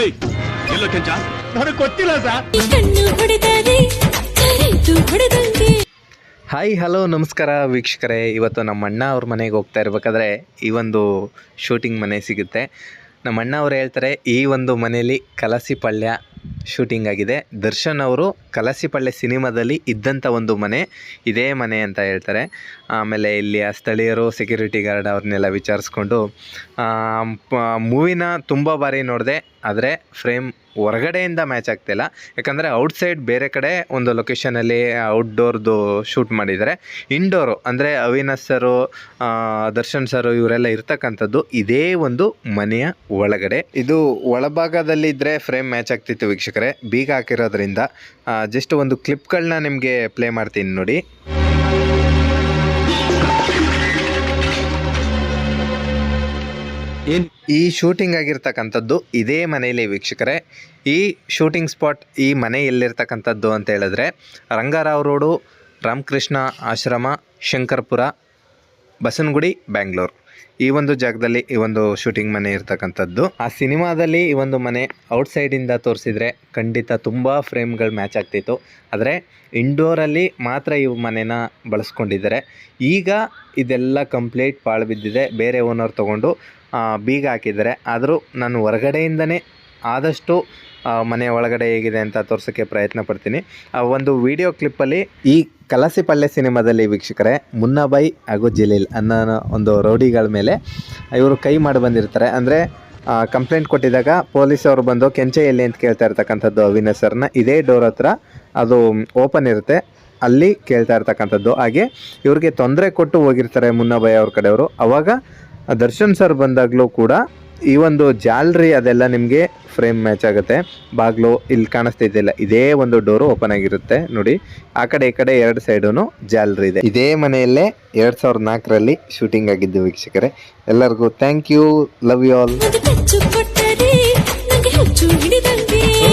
ಏಯ್ ಎಲ್ಲೋ ಕೆಂಚ? ನನಗೆ ಗೊತ್ತಿಲ್ಲ ಸರ್. ಕಣ್ಣು ಹೊಡೆದರೆ ಕರೆಂಟು ಹೊಡೆದಂಗೆ. ಹಾಯ್ ಹಲೋ ನಮಸ್ಕಾರ ವೀಕ್ಷಕರೇ. ಇವತ್ತು ನಮ್ಮ ಅಣ್ಣ ಅವ್ರ ಮನೆಗೆ ಹೋಗ್ತಾ ಇರ್ಬೇಕಾದ್ರೆ ಈ ಒಂದು ಶೂಟಿಂಗ್ ಮನೆ ಸಿಗುತ್ತೆ. ನಮ್ಮ ಅಣ್ಣ ಅವ್ರು ಹೇಳ್ತಾರೆ ಈ ಒಂದು ಮನೆಯಲ್ಲಿ ಕಲಸಿ ಪಳ್ಯ ಶೂಟಿಂಗ್ ಆಗಿದೆ. ದರ್ಶನ್ ಅವರು ಕಲಸಿ ಪಳ್ಯ ಸಿನಿಮಾದಲ್ಲಿ ಇದ್ದಂಥ ಒಂದು ಮನೆ, ಇದೇ ಮನೆ ಅಂತ ಹೇಳ್ತಾರೆ. ಆಮೇಲೆ ಇಲ್ಲಿಯ ಸ್ಥಳೀಯರು ಸೆಕ್ಯೂರಿಟಿ ಗಾರ್ಡ್ ಅವ್ರನ್ನೆಲ್ಲ ವಿಚಾರಿಸ್ಕೊಂಡು ಮೂವಿನ ತುಂಬ ಬಾರಿ ನೋಡಿದೆ, ಆದರೆ ಫ್ರೇಮ್ ಹೊರಗಡೆಯಿಂದ ಮ್ಯಾಚ್ ಆಗ್ತಿಲ್ಲ ಯಾಕಂದರೆ ಔಟ್ಸೈಡ್ ಬೇರೆ ಕಡೆ ಒಂದು ಲೊಕೇಶನಲ್ಲಿ ಔಟ್ಡೋರ್ದು ಶೂಟ್ ಮಾಡಿದ್ದಾರೆ. ಇಂಡೋರು ಅಂದರೆ ಅವಿನಾಶ್ ಸರು ದರ್ಶನ್ ಸರು ಇವರೆಲ್ಲ ಇರ್ತಕ್ಕಂಥದ್ದು ಇದೇ ಒಂದು ಮನೆಯ ಒಳಗಡೆ. ಇದು ಒಳಭಾಗದಲ್ಲಿದ್ದರೆ ಫ್ರೇಮ್ ಮ್ಯಾಚ್ ಆಗ್ತಿತ್ತು ವೀಕ್ಷಕರೇ. ಬೀಗ ಹಾಕಿರೋದ್ರಿಂದ ಜಸ್ಟ್ ಒಂದು ಕ್ಲಿಪ್ಗಳನ್ನ ನಿಮಗೆ ಪ್ಲೇ ಮಾಡ್ತೀನಿ ನೋಡಿ. ಈ ಶೂಟಿಂಗ್ ಆಗಿರ್ತಕ್ಕಂಥದ್ದು ಇದೇ ಮನೆಯಲ್ಲಿ ವೀಕ್ಷಕರೇ. ಈ ಶೂಟಿಂಗ್ ಸ್ಪಾಟ್ ಈ ಮನೆ ಎಲ್ಲಿರ್ತಕ್ಕಂಥದ್ದು ಅಂತ ಹೇಳಿದ್ರೆ ರಂಗಾರಾವ್ ರೋಡು ರಾಮಕೃಷ್ಣ ಆಶ್ರಮ ಶಂಕರ್ಪುರ ಬಸನಗುಡಿ ಬ್ಯಾಂಗ್ಳೂರು. ಈ ಒಂದು ಜಾಗದಲ್ಲಿ ಈ ಒಂದು ಶೂಟಿಂಗ್ ಮನೆ ಇರ್ತಕ್ಕಂಥದ್ದು. ಆ ಸಿನಿಮಾದಲ್ಲಿ ಈ ಒಂದು ಮನೆ ಔಟ್ಸೈಡಿಂದ ತೋರಿಸಿದ್ರೆ ಖಂಡಿತ ತುಂಬ ಫ್ರೇಮ್ಗಳು ಮ್ಯಾಚ್ ಆಗ್ತಿತ್ತು. ಆದರೆ ಇಂಡೋರಲ್ಲಿ ಮಾತ್ರ ಈ ಮನೆನ ಬಳಸ್ಕೊಂಡಿದ್ದಾರೆ. ಈಗ ಇದೆಲ್ಲ ಕಂಪ್ಲೀಟ್ ಪಾಳು ಬಿದ್ದಿದೆ. ಬೇರೆ ಓನರ್ ತೊಗೊಂಡು ಬೀಗ ಹಾಕಿದ್ದಾರೆ. ಆದರೂ ನಾನು ಹೊರಗಡೆಯಿಂದನೇ ಆದಷ್ಟು ಮನೆ ಒಳಗಡೆ ಹೇಗಿದೆ ಅಂತ ತೋರ್ಸೋಕ್ಕೆ ಪ್ರಯತ್ನ ಪಡ್ತೀನಿ. ಒಂದು ವಿಡಿಯೋ ಕ್ಲಿಪ್ಪಲ್ಲಿ ಈ ಕಲಸಿ ಸಿನಿಮಾದಲ್ಲಿ ವೀಕ್ಷಕರೇ ಮುನ್ನಾಬಾಯಿ ಹಾಗೂ ಜಲೀಲ್ ಅನ್ನೋ ಒಂದು ರೌಡಿಗಳ ಮೇಲೆ ಇವರು ಕೈ ಮಾಡಿ ಬಂದಿರ್ತಾರೆ. ಅಂದರೆ ಕಂಪ್ಲೇಂಟ್ ಕೊಟ್ಟಿದ್ದಾಗ ಪೊಲೀಸ್ ಅವರು ಬಂದು ಕೆಂಚೆ ಎಲ್ಲಿ ಅಂತ ಕೇಳ್ತಾ ಇರ್ತಕ್ಕಂಥದ್ದು ಅವಿನಾಶ್ ಸರ್ನ, ಇದೇ ಡೋರ್ ಹತ್ರ ಅದು ಓಪನ್ ಇರುತ್ತೆ, ಅಲ್ಲಿ ಕೇಳ್ತಾ ಇರ್ತಕ್ಕಂಥದ್ದು. ಹಾಗೆ ಇವ್ರಿಗೆ ತೊಂದರೆ ಕೊಟ್ಟು ಹೋಗಿರ್ತಾರೆ ಮುನ್ನಾಬಾಯಿ ಅವ್ರ ಕಡೆಯವರು. ಅವಾಗ ದರ್ಶನ್ ಸರ್ ಬಂದಾಗಲೂ ಕೂಡ ಈ ಒಂದು ಜಾಲ್ರಿ ಅದೆಲ್ಲ ನಿಮಗೆ ಫ್ರೇಮ್ ಮ್ಯಾಚ್ ಆಗುತ್ತೆ. ಬಾಗ್ಲು ಇಲ್ಲಿ ಕಾಣಿಸ್ತಿದ್ದಿಲ್ಲ ಇದೇ ಒಂದು ಡೋರು ಓಪನ್ ಆಗಿರುತ್ತೆ. ನೋಡಿ, ಆ ಕಡೆ ಈ ಕಡೆ ಎರಡು ಸೈಡೂ ಜಾಲ್ರಿ ಇದೆ. ಇದೇ ಮನೆಯಲ್ಲೇ ಎರಡು ಸಾವಿರದ ನಾಲ್ಕರಲ್ಲಿ ಶೂಟಿಂಗ್ ಆಗಿದ್ದು ವೀಕ್ಷಕರೇ. ಎಲ್ಲರಿಗೂ thank you love you all